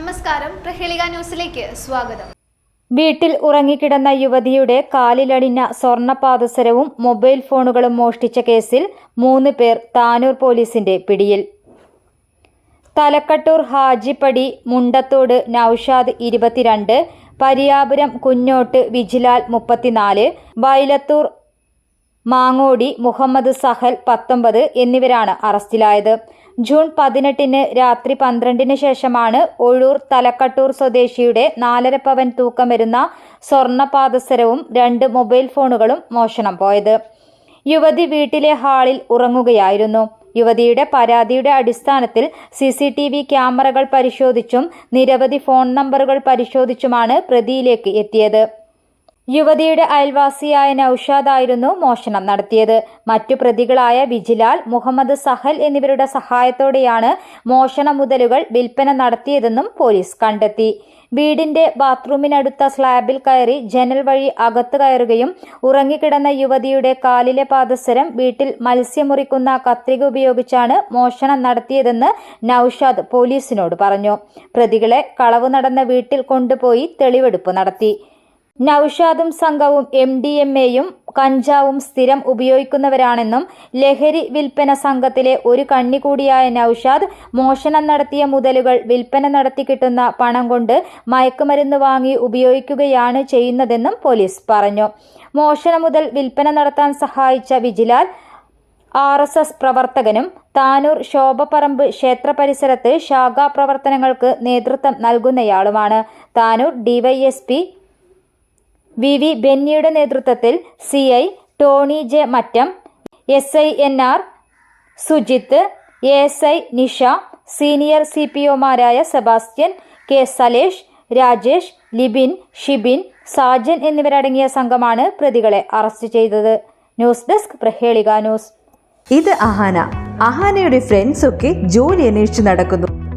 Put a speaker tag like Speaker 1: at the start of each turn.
Speaker 1: നമസ്കാരം. പ്രഹേളിക ന്യൂസിലേക്ക് സ്വാഗതം.
Speaker 2: വീട്ടിൽ ഉറങ്ങിക്കിടന്ന യുവതിയുടെ കാലിലണിഞ്ഞ സ്വർണപാദസരവും മൊബൈൽ ഫോണുകളും മോഷ്ടിച്ച കേസിൽ മൂന്ന് പേർ താനൂർ പോലീസിന്റെ പിടിയിൽ. തലക്കട്ടൂർ ഹാജിപ്പടി മുണ്ടത്തോട് നൌഷാദ് ഇരുപത്തിരണ്ട് പരിയാപുരം കുഞ്ഞോട്ട് വിജിലാൽ മുപ്പത്തിനാല് വയലത്തൂർ മാങ്ങോടി മുഹമ്മദ് സഹൽ പത്തൊമ്പത് എന്നിവരാണ് അറസ്റ്റിലായത്. ജൂൺ പതിനെട്ടിന് രാത്രി പന്ത്രണ്ടിന് ശേഷമാണ് ഒഴൂർ തലക്കട്ടൂർ സ്വദേശിയുടെ നാലര പവൻ തൂക്കം വരുന്ന സ്വർണപാദസരവും രണ്ട് മൊബൈൽ ഫോണുകളും മോഷണം പോയത്. യുവതി വീട്ടിലെ ഹാളിൽ ഉറങ്ങുകയായിരുന്നു. യുവതിയുടെ പരാതിയുടെ അടിസ്ഥാനത്തിൽ സി സി ടി വി ക്യാമറകൾ പരിശോധിച്ചും നിരവധി ഫോൺ നമ്പറുകൾ പരിശോധിച്ചുമാണ് പ്രതിയിലേക്ക് എത്തിയത്. യുവതിയുടെ അയൽവാസിയായ നൌഷാദ് ആയിരുന്നു മോഷണം നടത്തിയത്. മറ്റു പ്രതികളായ വിജിലാൽ മുഹമ്മദ് സഹൽ എന്നിവരുടെ സഹായത്തോടെയാണ് മോഷണ മുതലുകൾ വിൽപ്പന നടത്തിയതെന്നും പോലീസ് കണ്ടെത്തി. വീടിന്റെ ബാത്റൂമിനടുത്ത സ്ലാബിൽ കയറി ജനൽ വഴി അകത്ത് കയറുകയും ഉറങ്ങിക്കിടന്ന യുവതിയുടെ കാലിലെ പാദസരം വീട്ടിൽ മത്സ്യമുറിക്കുന്ന കത്രിക ഉപയോഗിച്ചാണ് മോഷണം നടത്തിയതെന്ന് നൌഷാദ് പോലീസിനോട് പറഞ്ഞു. പ്രതികളെ കളവ് നടന്ന വീട്ടിൽ കൊണ്ടുപോയി തെളിവെടുപ്പ് നടത്തി. നൌഷാദും സംഘവും എം ഡി എം എയും കഞ്ചാവും സ്ഥിരം ഉപയോഗിക്കുന്നവരാണെന്നും ലഹരി വിൽപ്പന സംഘത്തിലെ ഒരു കണ്ണി കൂടിയായ നൌഷാദ് മോഷണം നടത്തിയ മുതലുകൾ വിൽപ്പന നടത്തി കിട്ടുന്ന പണം കൊണ്ട് മയക്കുമരുന്ന് വാങ്ങി ഉപയോഗിക്കുകയാണ് ചെയ്യുന്നതെന്നും പോലീസ് പറഞ്ഞു. മോഷണം മുതൽ വിൽപ്പന നടത്താൻ സഹായിച്ച വിജിലാൽ ആർ എസ് എസ് പ്രവർത്തകനും താനൂർ ശോഭപ്പറമ്പ് ക്ഷേത്ര പരിസരത്ത് ശാഖാ പ്രവർത്തനങ്ങൾക്ക് നേതൃത്വം നൽകുന്നയാളുമാണ്. താനൂർ ഡിവൈഎസ്പി വി വി ബെന്നിയുടെ നേതൃത്വത്തിൽ C I Tony J Mattam S I N R Sujith S I Nisha senior C P ഒമാരായ Sebastian K Salesh Rajesh Libin Shibin Sajan എന്നിവരടങ്ങിയ സംഘമാണ് പ്രതികളെ അറസ്റ്റ് ചെയ്തത്. News desk Prahelika news.
Speaker 3: ഇത് അഹാന. അഹാനയുടെ ഫ്രണ്ട്സ് ഒക്കെ ജോലി അന്വേഷിച്ച് നടക്കുന്നു.